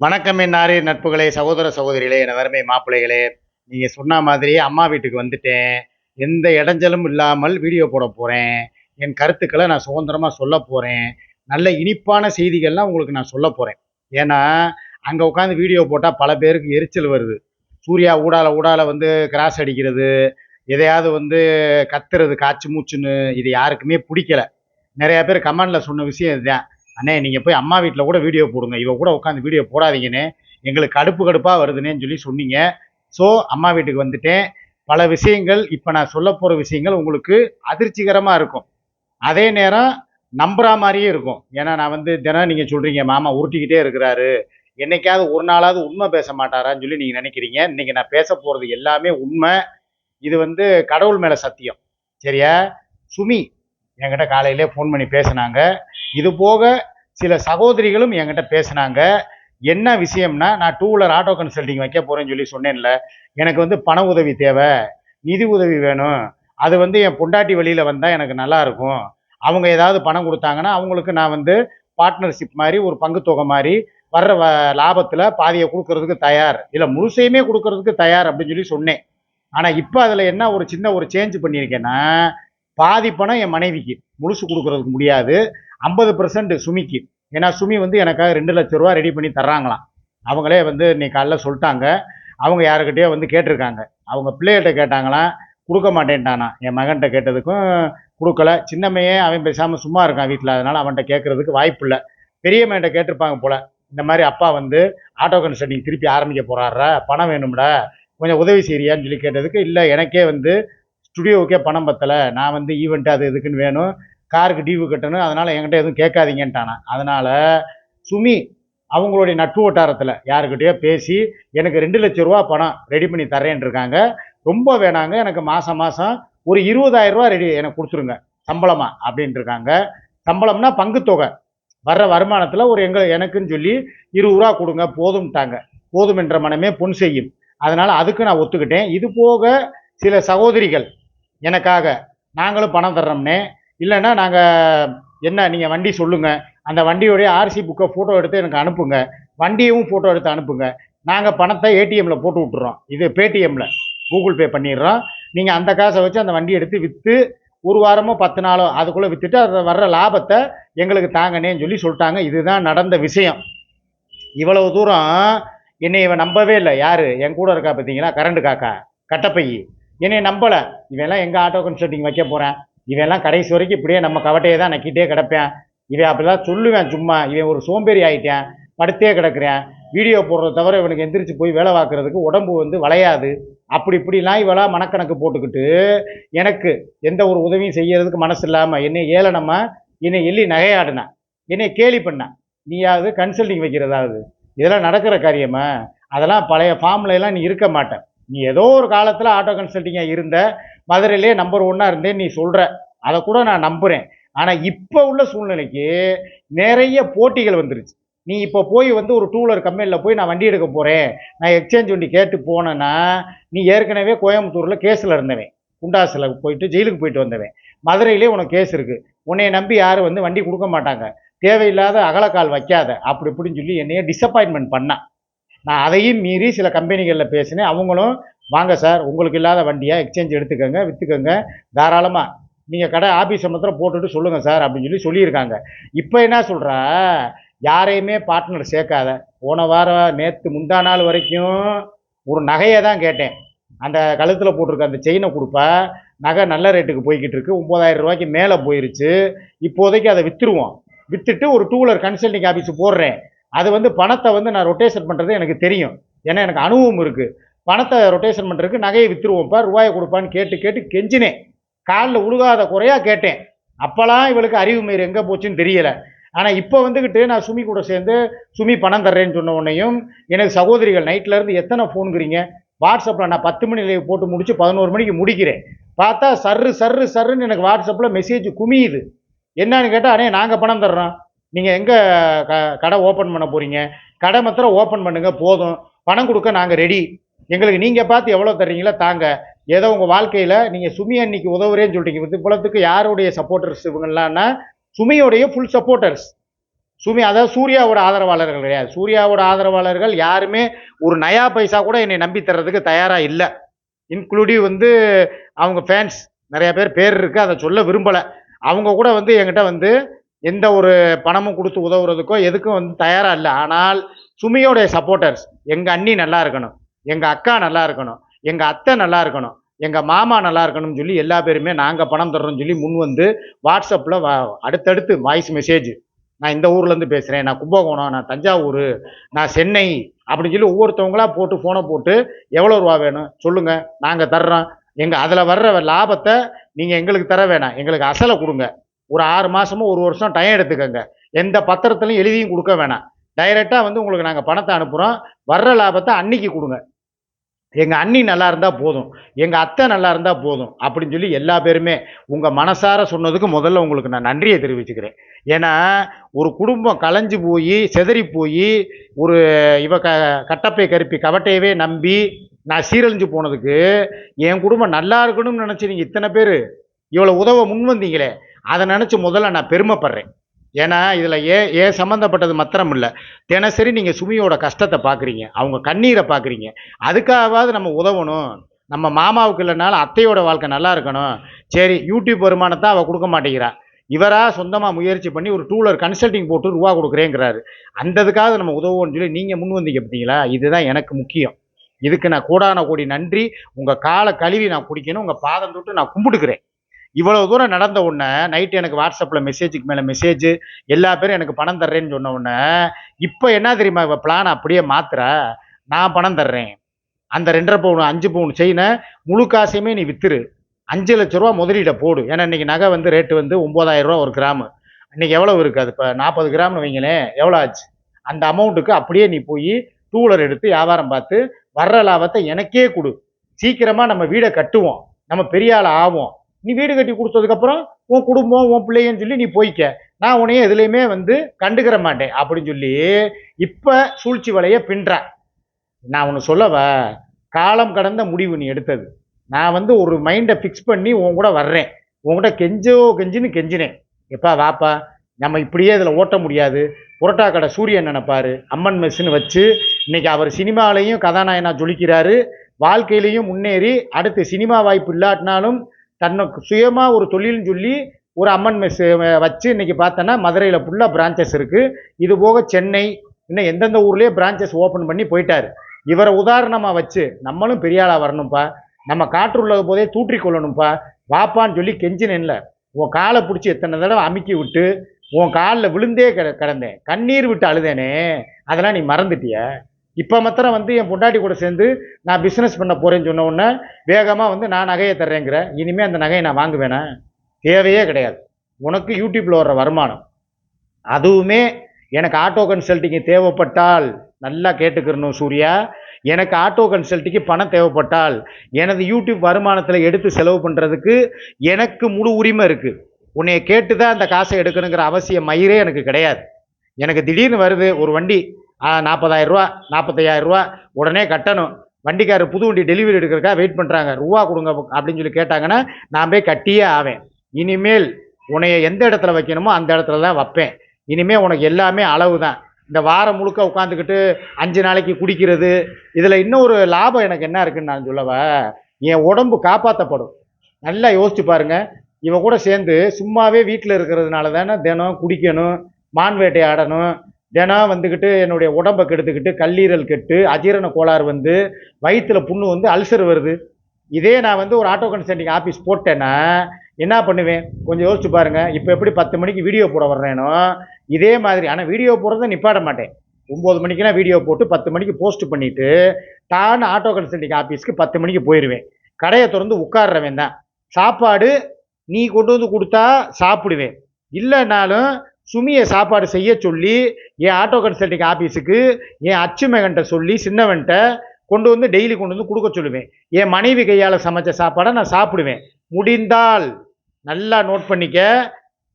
வணக்கம் என்னாரே நட்புகளே சகோதர சகோதரிகளே என வறுமை மாப்பிள்ளைகளே. நீங்கள் சொன்ன மாதிரி அம்மா வீட்டுக்கு வந்துட்டேன். எந்த இடைஞ்சலும் இல்லாமல் வீடியோ போட போகிறேன் என் கருத்துக்களை நான் சுதந்திரமாக சொல்ல போகிறேன் நல்ல இனிப்பான செய்திகள்லாம் உங்களுக்கு நான் சொல்ல போகிறேன் ஏன்னா அங்கே உட்காந்து வீடியோ போட்டால் பல பேருக்கு எரிச்சல் வருது. சூர்யா ஊடால ஊடால வந்து கிராஸ் அடிக்கிறது. எதையாவது வந்து கத்துறது காய்ச்சி மூச்சுன்னு இது யாருக்குமே பிடிக்கல. நிறையா பேர் கமெண்டில் சொன்ன விஷயம் இதுதான். அண்ணே நீங்கள் போய் அம்மா வீட்டில் கூட வீடியோ போடுங்க. இவ கூட உட்காந்து வீடியோ போடாதீங்கன்னு எங்களுக்கு கடுப்பு கடுப்பாக வருதுன்னேன்னு சொல்லி சொன்னீங்க. ஸோ அம்மா வீட்டுக்கு வந்துட்டேன். பல விஷயங்கள் இப்போ நான் சொல்ல போகிற விஷயங்கள் உங்களுக்கு அதிர்ச்சிகரமாக இருக்கும். அதே நேரம் நம்புற மாதிரியே இருக்கும். ஏன்னா நான் வந்து தினம் நீங்கள் சொல்கிறீங்க மாமா உருட்டிக்கிட்டே இருக்கிறாரு. என்னைக்காவது ஒரு நாளாவது உண்மை பேச மாட்டாரான்னு சொல்லி நீங்கள் நினைக்கிறீங்க. இன்றைக்கி நான் பேச போகிறது எல்லாமே உண்மை. இது வந்து கடவுள் மேலே சத்தியம். சரியா? சுமி என்கிட்ட காலையிலே ஃபோன் பண்ணி பேசினாங்க. இது போக சில சகோதரிகளும் என்கிட்ட பேசினாங்க. என்ன விஷயம்னா நான் டூ வீலர் ஆட்டோ கன்சல்டிங் வைக்க போறேன்னு சொல்லி சொன்னேன்ல. எனக்கு வந்து பண உதவி தேவை நிதி உதவி வேணும். அது வந்து என் பொண்டாட்டி வழியில் வந்தால் எனக்கு நல்லா இருக்கும். அவங்க ஏதாவது பணம் கொடுத்தாங்கன்னா அவங்களுக்கு நான் வந்து பார்ட்னர்ஷிப் மாதிரி ஒரு பங்குத்தொகை மாதிரி வர்ற வ லாபத்தில் பாதியை கொடுக்கறதுக்கு தயார். இல்லை முழுசையுமே கொடுக்கறதுக்கு தயார் அப்படின்னு சொல்லி சொன்னேன். ஆனால் இப்போ அதில் என்ன ஒரு சின்ன ஒரு சேஞ்ச் பண்ணியிருக்கேன்னா பாதி பணம் என் மனைவிக்கு முழுசு கொடுக்கறதுக்கு முடியாது. ஐம்பது பர்சன்ட் சுமிக்கு. ஏன்னா சுமி வந்து எனக்காக ரெண்டு லட்ச ரூபா ரெடி பண்ணி தர்றாங்களாம். அவங்களே வந்து இன்னைக்கு காலைல சொல்லிட்டாங்க. அவங்க யாருக்கிட்டயோ வந்து கேட்டிருக்காங்க. அவங்க பிள்ளைகிட்ட கேட்டாங்களாம். கொடுக்க மாட்டேன்ட்டானா என் மகன்கிட்ட கேட்டதுக்கும் கொடுக்கல. சின்னம்மையே அவன் பேசாமல் சும்மா இருக்கான் வீட்டில் அதனால் அவன்கிட்ட கேட்குறதுக்கு வாய்ப்பு இல்லை. பெரியம்மையிட்ட கேட்டிருப்பாங்க போல. இந்த மாதிரி அப்பா வந்து ஆட்டோ கன்சல்டிங் திருப்பி ஆரம்பிக்க போகிறாரா பணம் வேணும்டா. கொஞ்சம் உதவி செய்யறியான்னு சொல்லி கேட்டதுக்கு இல்லை எனக்கே வந்து ஸ்டுடியோவுக்கே பணம் பத்தலை. நான் வந்து ஈவெண்ட்டு அது இதுக்குன்னு வேணும். காருக்கு டியூ கட்டணும். அதனால் என்கிட்ட எதுவும் கேட்காதீங்கன்ட்டானா. அதனால் சுமி அவங்களுடைய நட்பு வட்டாரத்தில் யாருக்கிட்டேயோ பேசி எனக்கு ரெண்டு லட்ச ரூபா பணம் ரெடி பண்ணி தரேன் இருக்காங்க ரொம்ப வேணாங்க. எனக்கு மாதம் மாதம் ஒரு இருபதாயிரம் ரூபா ரெடி எனக்கு கொடுத்துருங்க. சம்பளமாக அப்படின்ட்டு இருக்காங்க சம்பளம்னா பங்குத்தொகை. வர்ற வருமானத்தில் ஒரு எங்க எனக்குன்னு சொல்லி இருபது ரூபா கொடுங்க போதும்ட்டாங்க. போதும் என்ற மனமே பொன் செய்யும். அதனால் அதுக்கு நான் ஒத்துக்கிட்டேன். இது போக சில சகோதரிகள் எனக்காக நாங்களும் பணம் தர்றோம்னே இல்லைன்னா நாங்கள் என்ன நீங்கள் வண்டி சொல்லுங்கள் அந்த வண்டியோடைய ஆர்சி புக்கை ஃபோட்டோ எடுத்து எனக்கு அனுப்புங்க. வண்டியவும் ஃபோட்டோ எடுத்து அனுப்புங்க. நாங்கள் பணத்தை ஏடிஎம்மில் போட்டு விட்டுறோம். இது பேடிஎம்மில் கூகுள் பே பண்ணிடுறோம். நீங்கள் அந்த காசை வச்சு அந்த வண்டி எடுத்து விற்று ஒரு வாரமோ பத்து நாளோ அதுக்குள்ளே விற்றுட்டு அதை வர்ற லாபத்தை எங்களுக்கு தாங்கனேன்னு சொல்லி சொல்லிட்டாங்க. இதுதான் நடந்த விஷயம். இவ்வளவு தூரம் என்னை இவன் நம்பவே இல்லை. யார்? என் கூட இருக்கா பார்த்தீங்களா? கரண்ட் காக்கா. கட்டப்பையி. என்னை நம்பலை. இவெல்லாம் எங்கள் ஆட்டோ கன்சல்ட்டிங் வைக்க போகிறேன் இவெல்லாம் கடைசி வரைக்கும் இப்படியே நம்ம கவட்டையை தான் நக்கிட்டே கிடப்பேன். இவன் அப்படிதான் சொல்லுவேன் சும்மா. இவன் ஒரு சோம்பேறி ஆகிட்டேன் படுத்தே கிடக்கிறேன். வீடியோ போடுறத தவிர இவனுக்கு எந்திரிச்சு போய் வேலை பார்க்குறதுக்கு உடம்பு வந்து வளையாது. அப்படி இப்படிலாம் இவளாம் மனக்கணக்கு போட்டுக்கிட்டு எனக்கு எந்த ஒரு உதவியும் செய்யறதுக்கு மனசு இல்லாமல் என்னை ஏளனமா என்னை எள்ளி நகையாடினேன் என்னை கேலி பண்ணேன் நீயாவது கன்சல்டிங் வைக்கிறதாவது? இதெல்லாம் நடக்கிற காரியமா? அதெல்லாம் பழைய ஃபார்ம்ல எல்லாம் நீ இருக்க மாட்டேன் நீ ஏதோ ஒரு காலத்தில் ஆட்டோ கன்சல்டிங்காக இருந்த மதுரையிலே நம்பர் ஒன்னாக இருந்தே நீ சொல்கிற அதை கூட நான் நம்புகிறேன் ஆனால் இப்போ உள்ள சூழ்நிலைக்கு நிறைய போட்டிகள் வந்துருச்சு. நீ இப்போ போய் வந்து ஒரு டூ வீலர் கம்பெனியில் போய் நான் வண்டி எடுக்க போகிறேன் நான் எக்ஸ்சேஞ்ச் வண்டி கேட்டு போனேன்னா நீ ஏற்கனவே கோயம்புத்தூரில் கேஸில் இருந்தவன். குண்டாசில் போயிட்டு ஜெயிலுக்கு போயிட்டு வந்தவன். மதுரையிலே உனக்கு கேஸ் இருக்குது உன்னைய நம்பி யாரும் வந்து வண்டி கொடுக்க மாட்டாங்க. தேவையில்லாத அகலக்கால் வைக்காத. அப்படி இப்படின்னு சொல்லி என்னைய டிசப்பாயின்மெண்ட் பண்ணான். நான் அதையும் மீறி சில கம்பெனிகளில் பேசினேன். அவங்களும் வாங்க சார் உங்களுக்கு இல்லாத வண்டியை? எக்ஸ்சேஞ்ச் எடுத்துக்கோங்க விற்றுக்கோங்க தாராளமாக நீங்கள் கடை ஆஃபீஸ் மாத்திரம் போட்டுட்டு சொல்லுங்கள் சார் அப்படின்னு சொல்லி சொல்லியிருக்காங்க. இப்போ என்ன சொல்கிறா யாரையுமே பார்ட்னர் சேர்க்காத. போன வாரம் நேற்று முந்தா நாள் வரைக்கும் ஒரு நகையை தான் கேட்டேன். அந்த கழுத்தில் போட்டிருக்க அந்த செயினை கொடுப்பா. நகை நல்ல ரேட்டுக்கு போய்கிட்டு இருக்கு. ஒம்பதாயிரம் ரூபாய்க்கு மேலே போயிருச்சு. இப்போதைக்கு அதை விற்றுருவோம் விற்றுட்டு ஒரு டூலர் கன்சல்டிங் ஆஃபீஸ் போடுறேன். அது வந்து பணத்தை வந்து நான் ரொட்டேஷன் பண்ணுறது எனக்கு தெரியும். ஏன்னா எனக்கு அனுபவம் இருக்குது பணத்தை ரொட்டேஷன் பண்ணுறதுக்கு நகையை விற்றுருவோம்ப்பா ரூபாயை கொடுப்பான்னு கேட்டு கேட்டு கெஞ்சினேன். காலில் உழுகாத குறையாக கேட்டேன். அப்போல்லாம் இவளுக்கு அறிவு மீறி எங்கே போச்சுன்னு தெரியலை. ஆனால் இப்போ வந்துக்கிட்டு நான் சுமி கூட சேர்ந்து சுமி பணம் தர்றேன்னு சொன்ன உடனேயும் எனக்கு சகோதரிகள் நைட்லேருந்து எத்தனை ஃபோனுங்கிறீங்க வாட்ஸ்அப்பில் நான் பத்து மணி போட்டு முடிச்சு பதினோரு மணிக்கு முடிக்கிறேன். பார்த்தா சர்ரு சர்ரு சர்ருன்னு எனக்கு வாட்ஸ்அப்பில் மெசேஜ் குமியுது. என்னன்னு கேட்டால் அண்ணே நாங்கள் பணம் தர்றோம். நீங்கள் எங்கே க கடை ஓப்பன் பண்ண போகிறீங்க கடை மாத்திரம் ஓப்பன் பண்ணுங்கள் போதும். பணம் கொடுக்க நாங்கள் ரெடி எங்களுக்கு நீங்கள் பார்த்து எவ்வளோ தர்றீங்களோ தாங்க. ஏதோ உங்கள் வாழ்க்கையில் நீங்கள் சுமி அன்னைக்கு உதவுறேன்னு சொல்லிட்டீங்க இது புலத்துக்கு யாருடைய சப்போர்ட்டர்ஸ் இவங்கெல்லாம்னா சுமியோடைய ஃபுல் சப்போர்ட்டர்ஸ் சுமி அதாவது சூர்யாவோட ஆதரவாளர்கள் கிடையாது. சூர்யாவோட ஆதரவாளர்கள் யாருமே ஒரு நயா பைசா கூட என்னை நம்பி தர்றதுக்கு தயாராக இல்லை. இன்க்ளூடிவ் வந்து அவங்க ஃபேன்ஸ் நிறைய பேர் பேர் இருக்குது அதை சொல்ல விரும்பலை. அவங்க கூட வந்து என்கிட்ட வந்து எந்த ஒரு பணமும் கொடுத்து உதவுறதுக்கோ எதுக்கும் வந்து தயாராக இல்லை. ஆனால் சுமியோடைய சப்போர்ட்டர்ஸ் எங்கள் அண்ணி நல்லா இருக்கணும். எங்கள் அக்கா நல்லா இருக்கணும் எங்கள் அத்தை நல்லா இருக்கணும் எங்கள் மாமா நல்லா இருக்கணும்னு சொல்லி எல்லா பேருமே நாங்கள் பணம் தர்றோம்னு சொல்லி முன் வந்து வாட்ஸ்அப்பில் அடுத்தடுத்து வாய்ஸ் மெசேஜ். நான் இந்த ஊர்லேருந்து பேசுகிறேன் நான் கும்பகோணம் நான் தஞ்சாவூர் நான் சென்னை அப்படின்னு சொல்லி ஒவ்வொருத்தவங்களா போட்டு ஃபோனை போட்டு எவ்வளோ ரூபா வேணும் சொல்லுங்கள் நாங்கள் தர்றோம். எங்கள் அதில் வர்ற லாபத்தை நீங்கள் எங்களுக்கு தர வேணாம் எங்களுக்கு அசலை கொடுங்க. ஒரு ஆறு மாதமோ ஒரு வருஷம் டைம் எடுத்துக்கோங்க. எந்த பத்திரத்துலையும் எழுதியும் கொடுக்க வேணாம். டைரெக்டாக வந்து உங்களுக்கு நாங்கள் பணத்தை அனுப்புகிறோம் வர்ற லாபத்தை அன்னைக்கு கொடுங்க. எங்கள் அண்ணி நல்லா இருந்தால் போதும். எங்கள் அத்தை நல்லா இருந்தால் போதும். அப்படின்னு சொல்லி எல்லா பேருமே உங்கள் மனசார சொன்னதுக்கு முதல்ல உங்களுக்கு நான் நன்றியை தெரிவிச்சுக்கிறேன். ஏன்னா ஒரு குடும்பம் கலைஞ்சு போய் செதறி போய் ஒரு இவ க கட்டப்பை கருப்பி கவட்டையவே நம்பி நான் சீரழிஞ்சு போனதுக்கு என் குடும்பம் நல்லா இருக்கணும்னு நினச்சி நீங்கள் இத்தனை பேர் இவ்வளோ உதவ முன் வந்தீங்களே அதை நினச்சி முதல்ல நான் பெருமைப்படுறேன். ஏன்னா இதில் ஏ ஏ சம்மந்தப்பட்டது மாத்திரம் இல்லை தினசரி நீங்கள் சுமியோட கஷ்டத்தை பார்க்குறீங்க அவங்க கண்ணீரை பார்க்குறீங்க அதுக்காகவாவது நம்ம உதவணும். நம்ம மாமாவுக்கு இல்லைனாலும் அத்தையோட வாழ்க்கை நல்லா இருக்கணும். சரி யூடியூப் வருமானத்தை அவள் கொடுக்க மாட்டேங்கிறா. இவராக சொந்தமாக முயற்சி பண்ணி ஒரு டூலர் கன்சல்டிங் போட்டு ரூபா கொடுக்குறேங்கிறாரு. அந்த இதுக்காக நம்ம உதவோன்னு சொல்லி நீங்கள் முன் வந்தீங்க பார்த்தீங்களா? இதுதான் எனக்கு முக்கியம். இதுக்கு நான் கூடான கோடி நன்றி. உங்கள் காலை கழுவி நான் குடிக்கணும். உங்கள் பாதம் தொட்டு நான் கும்பிட்டுக்கிறேன். இவ்வளவு தூரம் நடந்த உடனே நைட்டு எனக்கு வாட்ஸ்அப்பில் மெசேஜுக்கு மேலே மெசேஜ் எல்லா பேரும் எனக்கு பணம் தர்றேன்னு சொன்ன உடனே இப்போ என்ன தெரியுமா இப்போ பிளான் அப்படியே மாத்திர நான் பணம் தர்றேன். அந்த ரெண்டரை பவுன் அஞ்சு பவுன் செயினை முழு காசையுமே நீ வித்துரு. அஞ்சு லட்ச ரூபா முதலீட்டை போடு. ஏன்னா இன்னைக்கு நகை வந்து ரேட்டு வந்து ஒம்பதாயிரம் ரூபா ஒரு கிராமு. இன்னைக்கு எவ்வளோ இருக்குது அது இப்போ நாற்பது கிராம்னு வைங்களேன். எவ்வளோ ஆச்சு? அந்த அமௌண்ட்டுக்கு அப்படியே நீ போய் டூலர் எடுத்து வியாபாரம் பார்த்து வர்ற லாபத்தை எனக்கே கொடு. சீக்கிரமாக நம்ம வீடை கட்டுவோம். நம்ம பெரிய ஆள் ஆவோம். நீ வீடு கட்டி கொடுத்ததுக்கப்புறம் உன் குடும்பம் உன் பிள்ளைன்னு சொல்லி நீ போய்க்க. நான் உன்னைய எதுலேயுமே வந்து கண்டுக்கிற மாட்டேன். அப்படின்னு சொல்லி இப்போ சூழ்ச்சி வலைய பின்ற. நான் ஒன்று சொல்லவா? காலம் கடந்த முடிவு நீ எடுத்தது. நான் வந்து ஒரு மைண்டை ஃபிக்ஸ் பண்ணி உன் கூட வர்றேன். உன்கிட்ட கெஞ்சோ கெஞ்சின்னு கெஞ்சினேன். எப்பா வாப்பா நம்ம இப்படியே இதில் ஓட்ட முடியாது. புரோட்டா கடை சூரியன் நினைப்பாரு அம்மன் மெஸ்ஸுன்னு வச்சு இன்னைக்கு அவர் சினிமாலையும் கதாநாயகனா ஜொலிக்கிறாரு. வாழ்க்கையிலையும் முன்னேறி அடுத்து சினிமா வாய்ப்பு இல்லாட்டினாலும் தன்னுக்கு சுயமாக ஒரு தொழில்னு சொல்லி ஒரு அம்மன் மெஸ் வச்சு இன்றைக்கி பார்த்தோன்னா மதுரையில் ஃபுல்லாக பிரான்ச்சஸ் இருக்குது இது போக சென்னை இன்னும் எந்தெந்த ஊர்லேயே பிரான்ச்சஸ் ஓப்பன் பண்ணி போயிட்டார். இவரை உதாரணமாக வச்சு நம்மளும் பெரியாளாக வரணும்ப்பா நம்ம காற்றுள்ளது போதே தூற்றி கொள்ளணும்ப்பா வாப்பான்னு சொல்லி கெஞ்சினேன்ல. உன் காலை பிடிச்சி எத்தனை தடவை அமுக்கி விட்டு உன் காலில் விழுந்தே கிட கிடந்தேன். கண்ணீர் விட்டு அழுதேனே. அதெல்லாம் நீ மறந்துட்டிய? இப்போ மாத்திரம் வந்து என் பொண்டாட்டி கூட சேர்ந்து நான் பிஸ்னஸ் பண்ண போகிறேன்னு சொன்ன உடனே வேகமாக வந்து நான் நகையை தர்றேங்கிற. இனிமேல் அந்த நகையை நான் வாங்குவேனே? தேவையே கிடையாது. உனக்கு யூடியூப்பில் வர்ற வருமானம். அதுவுமே எனக்கு ஆட்டோ கன்சல்ட்டிங்கு தேவைப்பட்டால் நல்லா கேட்டுக்கிறணும் சூர்யா. எனக்கு ஆட்டோ கன்சல்ட்டிக்கு பணம் தேவைப்பட்டால் எனது யூடியூப் வருமானத்தில் எடுத்து செலவு பண்ணுறதுக்கு எனக்கு முழு உரிமை இருக்குது உன்னைய கேட்டு தான் அந்த காசை எடுக்கணுங்கிற அவசியம் மயிரே எனக்கு கிடையாது. எனக்கு திடீர்னு வருது ஒரு வண்டி நாற்பதாயிரம் ரூபா ரூபா உடனே கட்டணும். வண்டிக்காரர் புது வண்டி டெலிவரி எடுக்கிறக்கா வெயிட் பண்ணுறாங்க ரூபா கொடுங்க அப்படின்னு சொல்லி கேட்டாங்கன்னா நான் போய் கட்டியே ஆவேன். இனிமேல் உன்னைய எந்த இடத்துல வைக்கணுமோ அந்த இடத்துல தான் வைப்பேன். இனிமேல் உனக்கு எல்லாமே அளவு தான் இந்த வாரம் முழுக்க உட்காந்துக்கிட்டு அஞ்சு நாளைக்கு குடிக்கிறது இதில் இன்னொரு லாபம் எனக்கு என்ன இருக்குன்னு நான் சொல்லவா? என் உடம்பு காப்பாற்றப்படும் நல்லா யோசிச்சு பாருங்கள் இவன் கூட சேர்ந்து சும்மாவே வீட்டில் இருக்கிறதுனால தானே தினம் குடிக்கணும் மான் வேட்டை ஆடணும் தினம் வந்துக்கிட்டு என்னுடைய உடம்பை கெடுத்துக்கிட்டு கல்லீரல் கெட்டு அஜீரண கோளாறு வந்து வயிற்றில் புண்ணு வந்து அல்சர் வருது. இதே நான் வந்து ஒரு ஆட்டோ கன்சல்டிங் ஆஃபீஸ் போட்டேன்னா என்ன பண்ணுவேன்? கொஞ்சம் யோசிச்சு பாருங்க. இப்போ எப்படி பத்து மணிக்கு வீடியோ போட வர்றேனோ இதே மாதிரி. ஆனால் வீடியோ போடுறத நிப்பாட மாட்டேன். ஒம்பது மணிக்கெல்லாம் வீடியோ போட்டு பத்து மணிக்கு போஸ்ட் பண்ணிவிட்டு தான் ஆட்டோ கன்சல்டிங் ஆஃபீஸ்க்கு பத்து மணிக்கு போயிடுவேன் கடையை திறந்து உட்கார்றவன் தான். சாப்பாடு நீ கொண்டு வந்து கொடுத்தா சாப்பிடுவேன். இல்லைனாலும் சுமியை சாப்பாடு செய்ய சொல்லி என் ஆட்டோ கன்சல்டிங் ஆஃபீஸுக்கு என் அச்சு மகன்கிட்ட சொல்லி சின்னவன்கிட்ட கொண்டு வந்து டெய்லி கொண்டு வந்து கொடுக்க சொல்லுவேன். என் மனைவி கையால் சமைச்ச சாப்பாடை நான் சாப்பிடுவேன். முடிந்தால் நல்லா நோட் பண்ணிக்க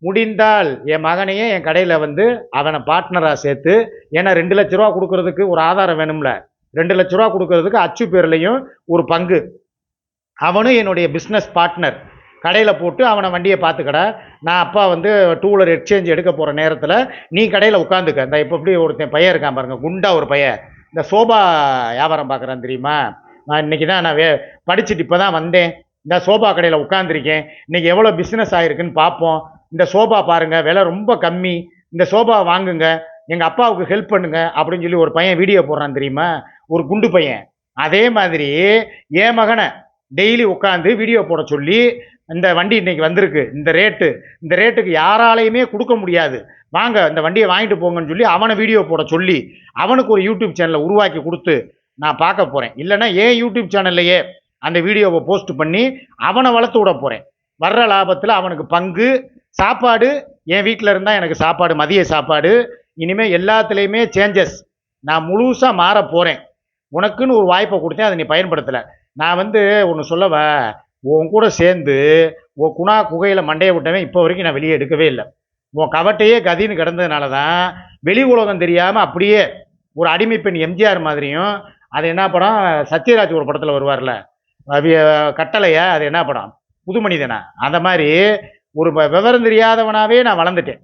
முடிந்தால் என் மகனையே என் கடையில் வந்து அவனை பார்ட்னராக சேர்த்து ஏன்னா ரெண்டு லட்ச ரூபா கொடுக்கறதுக்கு ஒரு ஆதாரம் வேணும்ல. ரெண்டு லட்ச ரூபா கொடுக்கறதுக்கு அச்சு பேர்லையும் ஒரு பங்கு. அவனும் என்னுடைய பிஸ்னஸ் பார்ட்னர் கடையில் போட்டு அவனை வண்டியை பார்த்துக்கடா. நான் அப்பா வந்து டூ வீலர் எக்ஸ்சேஞ்ச் எடுக்க போகிற நேரத்தில் நீ கடையில் உட்காந்துக்க. இந்த இப்போ எப்படி ஒருத்தன் பையன் இருக்கான் பாருங்க குண்டா ஒரு பையன். இந்த சோபா வியாபாரம் பார்க்குறான் தெரியுமா? நான் இன்னைக்கு தான் நான் வே படிச்சுட்டு இப்போ தான் வந்தேன். இந்த சோபா கடையில் உட்காந்துருக்கேன் இன்றைக்கி எவ்வளோ பிஸ்னஸ் ஆகிருக்குன்னு பார்ப்போம். இந்த சோபா பாருங்கள் விலை ரொம்ப கம்மி. இந்த சோபா வாங்குங்க எங்கள் அப்பாவுக்கு ஹெல்ப் பண்ணுங்க அப்படின்னு சொல்லி ஒரு பையன் வீடியோ போடுறான் தெரியுமா? ஒரு குண்டு பையன். அதே மாதிரி என் மகனை டெய்லி உட்காந்து வீடியோ போட சொல்லி இந்த வண்டி இன்னைக்கு வந்திருக்கு. இந்த ரேட்டு இந்த ரேட்டுக்கு யாராலையுமே கொடுக்க முடியாது. வாங்க இந்த வண்டியை வாங்கிட்டு போங்கன்னு சொல்லி அவனை வீடியோ போட சொல்லி அவனுக்கு ஒரு யூடியூப் சேனலை உருவாக்கி கொடுத்து நான் பார்க்க போகிறேன் இல்லைன்னா ஏன் யூடியூப் சேனல்லையே அந்த வீடியோவை போஸ்ட் பண்ணி அவனை வளர்த்து விட போகிறேன் வர்ற லாபத்தில் அவனுக்கு பங்கு சாப்பாடு என் வீட்டில் இருந்தால் எனக்கு சாப்பாடு மதிய சாப்பாடு இனிமேல் எல்லாத்துலேயுமே சேஞ்சஸ் நான் முழுசாக மாற போகிறேன் உனக்குன்னு ஒரு வாய்ப்பை கொடுத்தேன் அதை நீ பயன்படுத்தலை. நான் வந்து ஒன்று சொல்லவா? உன் கூட சேர்ந்து உன் குணா குகையில் மண்டையை விட்டவன் இப்போ வரைக்கும் நான் வெளியே எடுக்கவே இல்லை. உன் கவட்டையே கதின்னு கிடந்ததுனால தான் வெளி உலகம் தெரியாமல் அப்படியே ஒரு அடிமை பெண் எம்ஜிஆர் மாதிரியும் அது என்ன படம்? சத்யராஜ் ஒரு படத்தில் வருவார்ல. கட்டளையா அது என்ன படம்? புது மனிதனா அந்த மாதிரி ஒரு விவரம் தெரியாதவனாகவே நான் வளர்ந்துட்டேன்.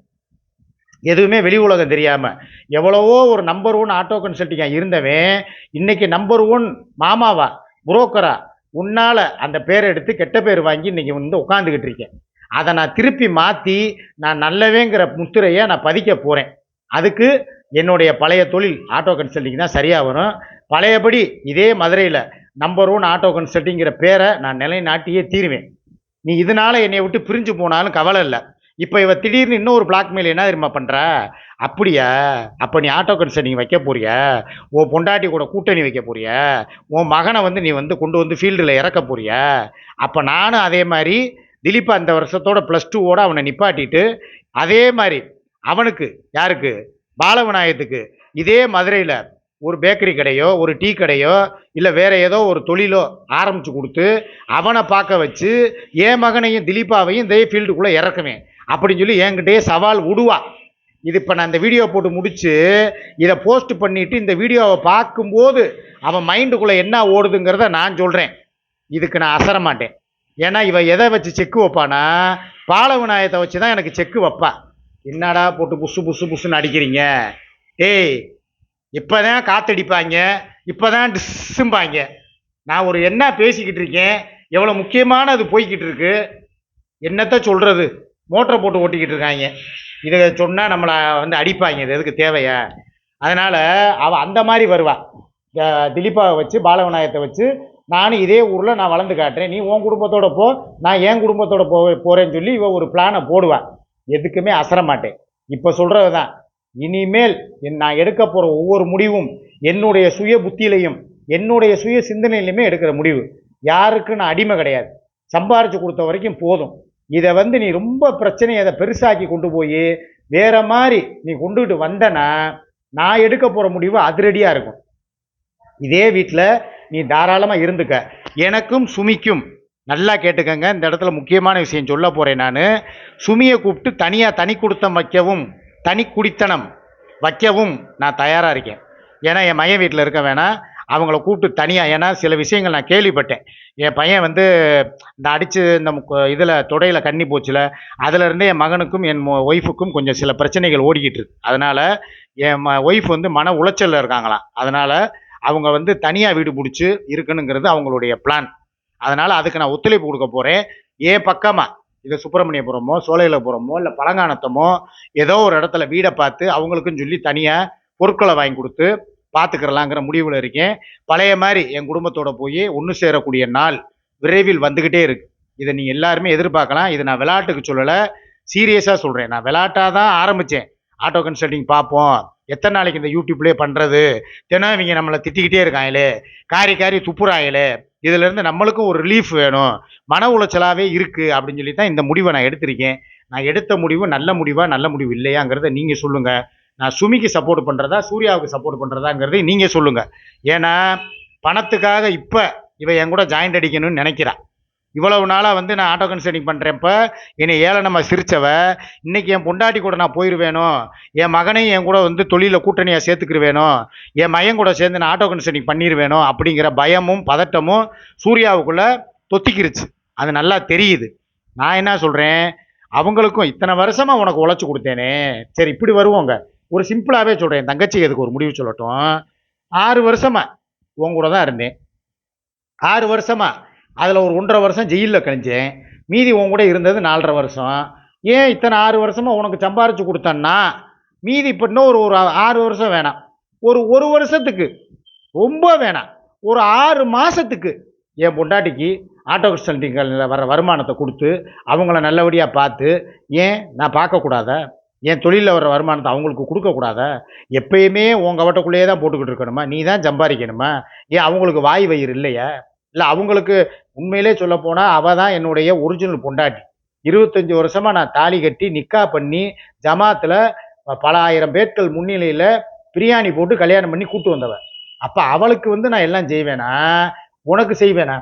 எதுவுமே வெளி உலகம் தெரியாமல் எவ்வளவோ ஒரு நம்பர் ஒன் ஆட்டோ கன்சல்டிங்கா இருந்தவன் இன்றைக்கி நம்பர் ஒன் மாமாவா புரோக்கரா உன்னால் அந்த பேரை எடுத்து கெட்ட பேர் வாங்கி இன்றைக்கி வந்து உட்காந்துக்கிட்டு இருக்கேன். அதை நான் திருப்பி மாற்றி நான் நல்லவேங்கிற முத்திரையை நான் பதிக்க போகிறேன் அதுக்கு என்னுடைய பழைய தொழில் ஆட்டோ கன்சல்டிங் தான் சரியாக வரும். பழையபடி இதே மதுரையில் நம்பர் ஒன் ஆட்டோ கன்சல்டிங்கிற பேரை நான் நிலைநாட்டியே தீருவேன். நீ இதனால் என்னை விட்டு பிரிஞ்சு போனாலும் கவலை இல்லை. இப்போ இவ திடீர்னு இன்னொரு பிளாக்மெயில் என்ன தெரியுமா பண்ணுற அப்படியா? அப்போ நீ ஆட்டோ கன்சல்டிங் வைக்க போறிய? உன் பொண்டாட்டி கூட கூட்டணி வைக்க போறிய? உன் மகனை வந்து நீ வந்து கொண்டு வந்து ஃபீல்டில் இறக்க போறிய? அப்போ நானும் அதே மாதிரி திலீப் அந்த வருஷத்தோட ப்ளஸ் டூவோட அவனை நிப்பாட்டிட்டு அதே மாதிரி அவனுக்கு யாருக்கு? பாலவிநாயகத்துக்கு. இதே மதுரையில் ஒரு பேக்கரி கடையோ ஒரு டீ கடையோ இல்லை வேற ஏதோ ஒரு தொழிலோ ஆரம்பித்து கொடுத்து அவனை பார்க்க வச்சு என் மகனையும் திலீப்பாவையும் இதே ஃபீல்டுக்குள்ளே இறக்குவேன். அப்படின்னு சொல்லி என்கிட்டயே சவால் விடுவா. இது இப்போ நான் இந்த வீடியோ போட்டு முடித்து இதை போஸ்ட் பண்ணிட்டு இந்த வீடியோவை பார்க்கும்போது அவன் மைண்டுக்குள்ளே என்ன ஓடுதுங்கிறத நான் சொல்கிறேன் இதுக்கு நான் அசர மாட்டேன். ஏன்னா இவன் எதை வச்சு செக்கு வைப்பானா பால விநாயகத்தை வச்சு தான் எனக்கு செக்கு வைப்பா. என்னடா போட்டு புசு புசு புசுன்னு அடிக்கிறீங்க? ஏய் இப்போதான் காத்தடிப்பாங்க இப்போதான் டிஸ்ஸும்பாங்க. நான் ஒரு என்ன பேசிக்கிட்டு இருக்கேன்? எவ்வளோ முக்கியமான அது போய்கிட்டு இருக்கு? என்னத்த சொல்கிறது மோட்டரை போட்டு ஓட்டிக்கிட்டு இருக்காங்க. இதை சொன்னால் நம்மளை வந்து அடிப்பாங்க. இது எதுக்கு தேவையா? அதனால் அவள் அந்த மாதிரி வருவாள் திலீப்பாவை வச்சு பாலவிநாயகத்தை வச்சு நானும் இதே ஊரில் நான் வளர்ந்து காட்டுறேன். நீ உன் குடும்பத்தோட போ. நான் என் குடும்பத்தோட போ போகிறேன்னு சொல்லி இவன் ஒரு பிளானை போடுவான் எதுக்குமே அசர மாட்டேன். இப்போ சொல்கிறது தான் இனிமேல் என் நான் எடுக்க போகிற ஒவ்வொரு முடிவும் என்னுடைய சுய புத்தியிலையும் என்னுடைய சுய சிந்தனையிலையுமே எடுக்கிற முடிவு. யாருக்கு நான் அடிமை கிடையாது. சம்பாரித்து கொடுத்த வரைக்கும் போதும். இதை வந்து நீ ரொம்ப பிரச்சனையை அதை பெருசாக்கி கொண்டு போய் வேற மாதிரி நீ கொண்டுகிட்டு வந்தனா நான் எடுக்க போகிற முடிவு அதிரடியாக இருக்கும். இதே வீட்டில் நீ தாராளமாக இருந்துக்க. எனக்கும் சுமிக்கும். நல்லா கேட்டுக்கங்க. இந்த இடத்துல முக்கியமான விஷயம் சொல்ல போகிறேன் நான். சுமியை கூப்பிட்டு தனியாக தனி கொடுத்தம் வைக்கவும் தனி குடித்தனம் வைக்கவும் நான் தயாராக இருக்கேன். ஏன்னா என் மையன் வீட்டில் இருக்க வேணாம். அவங்கள கூப்பிட்டு தனியாக ஏன்னா சில விஷயங்கள் நான் கேள்விப்பட்டேன். என் பையன் வந்து இந்த அடித்து இந்த இதில் தொடையில் கண்ணி போச்சுல அதுலேருந்தே என் மகனுக்கும் என் ஒய்ஃபுக்கும் கொஞ்சம் சில பிரச்சனைகள் ஓடிக்கிட்டு இருக்கு. அதனால் என் ம ஒய்ஃப் வந்து மன உளைச்சலில் இருக்காங்களாம். அதனால் அவங்க வந்து தனியாக வீடு பிடிச்சி இருக்கணுங்கிறது அவங்களுடைய பிளான் அதனால் அதுக்கு நான் ஒத்துழைப்பு கொடுக்க போகிறேன் ஏன் பக்கமாக இது சுப்பிரமணியபுரமோ சோலையிலபுரமோ இல்லை பழங்கானத்தமோ ஏதோ ஒரு இடத்துல வீடை பார்த்து அவங்களுக்குன்னு சொல்லி தனியாக பொருட்களை வாங்கி கொடுத்து பார்த்துக்கிறலாங்கிற முடிவில் இருக்கேன். பழைய மாதிரி என் குடும்பத்தோட போய் ஒன்று சேரக்கூடிய நாள் விரைவில் வந்துக்கிட்டே இருக்கு. இதை நீங்கள் எல்லாருமே எதிர்பார்க்கலாம். இது நான் விளையாட்டுக்கு சொல்லலை சீரியஸாக சொல்கிறேன் நான் விளையாட்டாக தான் ஆரம்பித்தேன் ஆட்டோ கன்சல்டிங் பார்ப்போம் எத்தனை நாளைக்கு இந்த யூடியூப்லேயே பண்ணுறது தினம் இவங்க நம்மளை திட்டிக்கிட்டே இருக்காங்களே. காரி காரி துப்புறாங்களே. இதுலேருந்து நம்மளுக்கும் ஒரு ரிலீஃப் வேணும். மன உளைச்சலாகவே இருக்குது அப்படின்னு சொல்லி தான் இந்த முடிவை நான் எடுத்திருக்கேன். நான் எடுத்த முடிவு நல்ல முடிவா நல்ல முடிவு இல்லையாங்கிறத நீங்கள் சொல்லுங்கள் நான் சுமிக்கு சப்போர்ட் பண்ணுறதா சூர்யாவுக்கு சப்போர்ட் பண்ணுறதாங்கிறதை நீங்கள் சொல்லுங்கள் ஏன்னா பணத்துக்காக இப்போ இவ என் கூட ஜாயிண்ட் அடிக்கணும்னு நினைக்கிறா. இவ்வளவு நாளாக வந்து நான் ஆட்டோ கன்சல்டிங் பண்ணுறப்ப என்னை ஏளனமாக சிரிச்சவ. இன்றைக்கி என் பொண்டாட்டி கூட நான் போயிடுவேணும் என் மகனையும் என் கூட வந்து தொழிலில் கூட்டணியாக சேர்த்துக்கிருவேனோ? என் மகன் கூட சேர்ந்து நான் ஆட்டோ கன்சல்டிங் பண்ணிடுவேணும் அப்படிங்கிற பயமும் பதட்டமும் சூர்யாவுக்குள்ளே தொத்திக்கிருச்சு. அது நல்லா தெரியுது. நான் என்ன சொல்கிறேன் அவங்களுக்கும் இத்தனை வருஷமாக உனக்கு உழைச்சி கொடுத்தேனே. சரி இப்படி வருவோங்க. ஒரு சிம்பிளாகவே சொல்கிறேன் தங்கச்சி அதுக்கு ஒரு முடிவு சொல்லட்டும். ஆறு வருஷமா உன் கூட தான் இருந்தேன். ஆறு வருஷமா அதில் ஒரு ஒன்றரை வருஷம் ஜெயிலில் கழிஞ்சேன். மீதி உன் கூட இருந்தது நாலரை வருஷம். ஏன் இத்தனை ஆறு வருஷமாக உனக்கு சம்பாரித்து கொடுத்தேன்னா? மீதி இப்போ இன்னும் ஒரு ஒரு ஆறு வருஷம் வேணாம். ஒரு ஒரு வருஷத்துக்கு ரொம்ப வேணாம். ஒரு ஆறு மாதத்துக்கு என் பொண்டாட்டிக்கு ஆட்டோ கன்சல்டிங்கில் வர வருமானத்தை கொடுத்து அவங்கள நல்லபடியாக பார்த்து ஏன் நான் பார்க்கக்கூடாத? என் தொழிலில் வர வருமானத்தை அவங்களுக்கு கொடுக்கக்கூடாதா. எப்பயுமே உங்கள் வட்டக்குள்ளேயே தான் போட்டுக்கிட்டு இருக்கணுமா? நீ தான் சம்பாதிக்கணுமா? ஏன் அவங்களுக்கு வாய் வயிறு இல்லையா? இல்லை அவங்களுக்கு உண்மையிலே சொல்லப்போனால் அவள் தான் என்னுடைய ஒரிஜினல் பொண்டாட்டி. இருபத்தஞ்சி வருஷமாக நான் தாலி கட்டி நிக்கா பண்ணி ஜமாத்தில் பல ஆயிரம் பேர்கள் முன்னிலையில் பிரியாணி போட்டு கல்யாணம் பண்ணி கூட்டு வந்தவன் அப்போ அவளுக்கு வந்து நான் எல்லாம் செய்வேனா? உனக்கு செய்வேனா?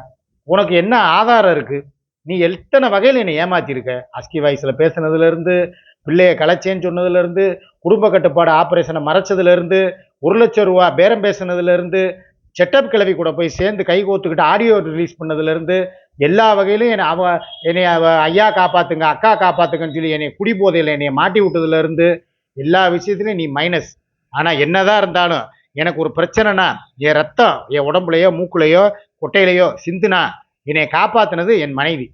உனக்கு என்ன ஆதாரம் இருக்குது நீ எத்தனை வகையில் என்னை ஏமாத்திருக்க? அஸ்கி வாய்ஸில் பேசுனதுலேருந்து பிள்ளைய கலைச்சேன்னு சொன்னதுலேருந்து குடும்ப கட்டுப்பாடு ஆப்ரேஷனை மறைச்சதுலேருந்து ஒரு லட்சம் ரூபா பேரம் பேசுனதுலேருந்து செட்டப் கிளவி கூட போய் சேர்ந்து கை கோத்துக்கிட்டு ஆடியோ ரிலீஸ் பண்ணதுலேருந்து எல்லா வகையிலும் என்னை அவ என்னை அவ ஐயா காப்பாற்றுங்க அக்கா காப்பாற்றுங்கன்னு சொல்லி என்னை குடி போதையில் என்னை மாட்டி விட்டதுலேருந்து எல்லா விஷயத்துலையும் நீ மைனஸ் ஆனால் என்னதான் இருந்தாலும் எனக்கு ஒரு பிரச்சனைனா என் ரத்தம் என் உடம்புலையோ மூக்குலையோ கொட்டையிலையோ சிந்துனா என்னை காப்பாற்றினது என் மனைவி.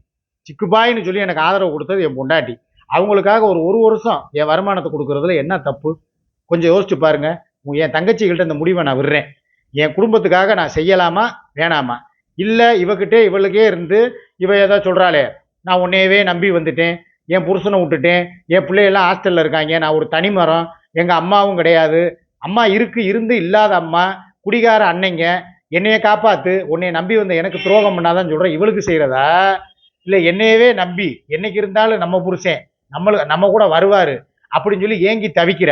சிக்குபாயின்னு சொல்லி எனக்கு ஆதரவு கொடுத்தது என் பொண்டாட்டி. அவங்களுக்காக ஒரு ஒரு வருஷம் என் வருமானத்தை கொடுக்குறதுல என்ன தப்பு? கொஞ்சம் யோசிச்சு பாருங்க. என் தங்கச்சிகள்கிட்ட இந்த முடிவை நான் விடுறேன். என் குடும்பத்துக்காக நான் செய்யலாமா? வேணாமா? இல்லை இவகிட்டே இவளுக்கே இருந்து இவ ஏதோ சொல்கிறாளே நான் உன்னையவே நம்பி வந்துட்டேன். என் புருஷனை விட்டுட்டேன். என் பிள்ளையெல்லாம் ஹாஸ்டலில் இருக்காங்க. நான் ஒரு தனிமரம் எங்கள் அம்மாவும் கிடையாது. அம்மா இருக்கு இருந்து இல்லாத அம்மா குடிகார அன்னைங்க. என்னைய காப்பாற்று உன்னைய நம்பி வந்த எனக்கு துரோகம் பண்ணாதான் சொல்கிறேன் இவளுக்கு செய்கிறதா இல்லை என்னையவே நம்பி. என்னைக்கு இருந்தாலும் நம்ம புருஷன். நம்மளுக்கு நம்ம கூட வருவார் அப்படின்னு சொல்லி ஏங்கி தவிக்கிற.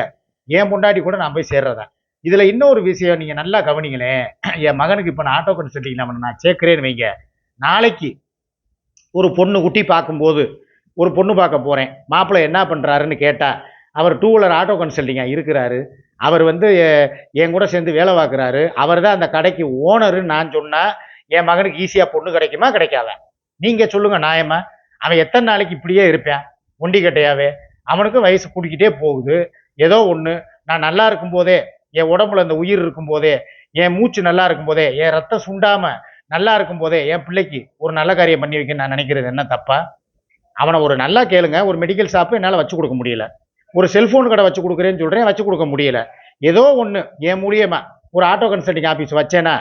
என் பொண்டாட்டி கூட நான் போய் சேர்றதா? இதில் இன்னொரு விஷயம் நீங்கள் நல்லா கவனிங்களேன் என் மகனுக்கு இப்போ நான் ஆட்டோ கன்சல்டிங் நம்ம நான் சேர்க்குறேன்னு வைங்க. நாளைக்கு ஒரு பொண்ணு குட்டி பார்க்கும்போது ஒரு பொண்ணு பார்க்க போகிறேன் மாப்பிள்ளை என்ன பண்ணுறாருன்னு கேட்டால் அவர் டூ வீலர் ஆட்டோ கன்சல்டிங்காக இருக்கிறாரு. அவர் வந்து என் கூட சேர்ந்து வேலை பார்க்குறாரு. அவர் தான் அந்த கடைக்கு ஓனருன்னு நான் சொன்னால் என் மகனுக்கு ஈஸியாக பொண்ணு கிடைக்குமா கிடைக்காத? நீங்கள் சொல்லுங்கள் நியாயமா? அவன் எத்தனை நாளைக்கு இப்படியே இருப்பேன்? ஒண்டி அவனுக்கும் வயசு கூட்டிக்கிட்டே போகுது. ஏதோ ஒன்று நான் நல்லா இருக்கும் போதே என் உடம்புல அந்த உயிர் இருக்கும்போதே என் மூச்சு நல்லா இருக்கும் போதே என் ரத்தம் சுண்டாம நல்லா இருக்கும் போதே என் பிள்ளைக்கு ஒரு நல்ல காரியம் பண்ணி வைக்க நான் நினைக்கிறது என்ன தப்பா? அவனை ஒரு நல்லா கேளுங்க ஒரு மெடிக்கல் ஷாப்பு என்னால் வச்சு கொடுக்க முடியல. ஒரு செல்ஃபோன் கடை வச்சு கொடுக்குறேன்னு சொல்கிறேன் வச்சு கொடுக்க முடியல. ஏதோ ஒன்று என் மூலியமா ஒரு ஆட்டோ கன்சல்டிங் ஆஃபீஸ் வச்சேன்னா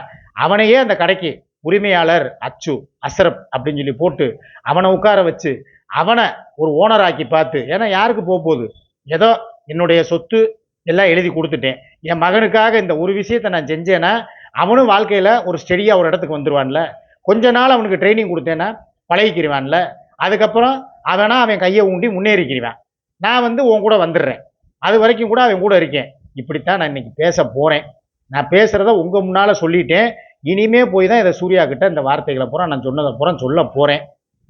அவனையே அந்த கடைக்கு உரிமையாளர் அச்சு அசரப் அப்படின்னு சொல்லி போட்டு அவனை உட்கார வச்சு அவனை ஒரு ஓனர் ஆக்கி பார்த்து ஏன்னா யாருக்கு போக போகுது ஏதோ என்னுடைய சொத்து எல்லாம் எழுதி கொடுத்துட்டேன். என் மகனுக்காக இந்த ஒரு விஷயத்தை நான் செஞ்சேன்னா அவனும் வாழ்க்கையில் ஒரு ஸ்டெடியாக ஒரு இடத்துக்கு வந்துடுவான்ல கொஞ்ச நாள் அவனுக்கு ட்ரைனிங் கொடுத்தேன்னா பழகிக்கிடுவான்ல அதுக்கப்புறம் அவனா அவன் கையை ஊண்டி முன்னேறிக்கிடுவான் நான் வந்து உன் கூட வந்துடுறேன். அது வரைக்கும் கூட அவன் கூட இருக்கேன். இப்படித்தான் நான் இன்னைக்கு பேச போகிறேன் நான் பேசுகிறத உங்கள் முன்னால் சொல்லிட்டேன். இனிமே போய் தான் இதை சூர்யா கிட்ட இந்த வார்த்தைகளை பூரா நான் சொன்னதை பூரா சொல்ல போகிறேன்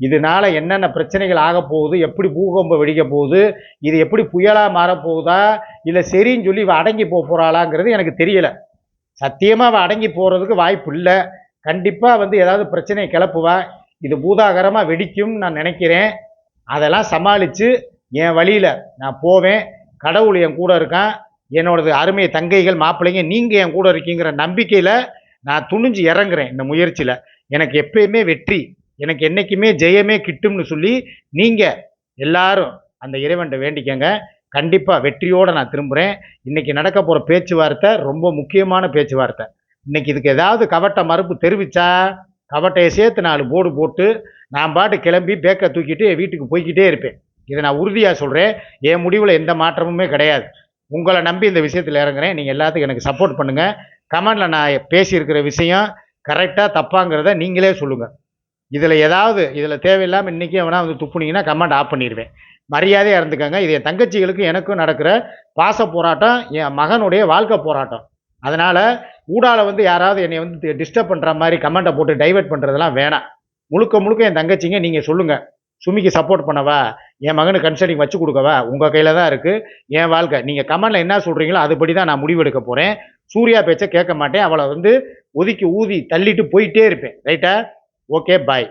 இதனால என்னென்ன பிரச்சனைகள் ஆக போகுது எப்படி பூகம்பம் வெடிக்க போகுது இது எப்படி புயலாக மாறப்போகுதா இல்லை சரின்னு சொல்லி இவ அடங்கி போக போகிறாளாங்கிறது எனக்கு தெரியலை. சத்தியமாக அவள் அடங்கி போகிறதுக்கு வாய்ப்பு இல்லை. கண்டிப்பாக வந்து ஏதாவது பிரச்சனையை கிளப்புவா. இது பூதாகரமாக வெடிக்கும் நான் நினைக்கிறேன். அதெல்லாம் சமாளித்து என் வழியில் நான் போவேன். கடவுள் என் கூட இருக்கான். என்னோடது அருமை தங்கைகள் மாப்பிள்ளைங்க நீங்கள் என் கூட இருக்கீங்கிற நம்பிக்கையில் நான் துணிஞ்சு இறங்குறேன் இந்த முயற்சியில். எனக்கு எப்பயுமே வெற்றி. எனக்கு என்றைக்குமே ஜெயமே கிட்டும்னு சொல்லி நீங்கள் எல்லாரும் அந்த இறைவன்ட்ட வேண்டிக்கங்க. கண்டிப்பாக வெற்றியோடு நான் திரும்புகிறேன் இன்றைக்கி நடக்க போகிற பேச்சுவார்த்தை ரொம்ப முக்கியமான பேச்சுவார்த்தை. இன்னைக்கு இதுக்கு ஏதாவது கவட்ட மறுப்பு தெரிவித்தா கவட்டையை சேர்த்து நாலு போர்டு போட்டு நான் பாட்டு கிளம்பி பேக்கை தூக்கிட்டு என் வீட்டுக்கு போய்கிட்டே இருப்பேன். இதை நான் உறுதியாக சொல்கிறேன் என் முடிவில் எந்த மாற்றமுமே கிடையாது. உங்களை நம்பி இந்த விஷயத்தில் இறங்குறேன். நீங்கள் எல்லாத்துக்கும் எனக்கு சப்போர்ட் பண்ணுங்கள் கமெண்டில் நான் பேசியிருக்கிற விஷயம் கரெக்டாக தப்பாங்கிறத நீங்களே சொல்லுங்கள் இதில் ஏதாவது இதில் தேவையில்லாமல் இன்றைக்கி வேணால் வந்து துப்புனீங்கன்னா கமெண்ட் ஆஃப் பண்ணிடுவேன் மரியாதையாக இருந்துக்கங்க. இது என் தங்கச்சிகளுக்கும் எனக்கும் நடக்கிற பாச போராட்டம் என் மகனுடைய வாழ்க்கை போராட்டம். அதனால் ஊடால வந்து யாராவது என்னை வந்து டிஸ்டர்ப் பண்ணுற மாதிரி கமெண்ட்டை போட்டு டைவர்ட் பண்ணுறதெல்லாம் வேணாம். முழுக்க முழுக்க என் தங்கச்சிங்க நீங்கள் சொல்லுங்கள் சுமிக்கு சப்போர்ட் பண்ணவா? என் மகனுக்கு கன்சல்டிங் வச்சு கொடுக்கவா? உங்கள் கையில் தான் இருக்குது என் வாழ்க்கை. நீங்கள் கமெண்டில் என்ன சொல்கிறீங்களோ அதுபடி தான் நான் முடிவெடுக்க போகிறேன் சூர்யா பேச்சை கேட்க மாட்டேன். அவளை வந்து ஒதுக்கி ஊதி தள்ளிட்டு போயிட்டே இருப்பேன். ரைட்டா ஓகே பாய்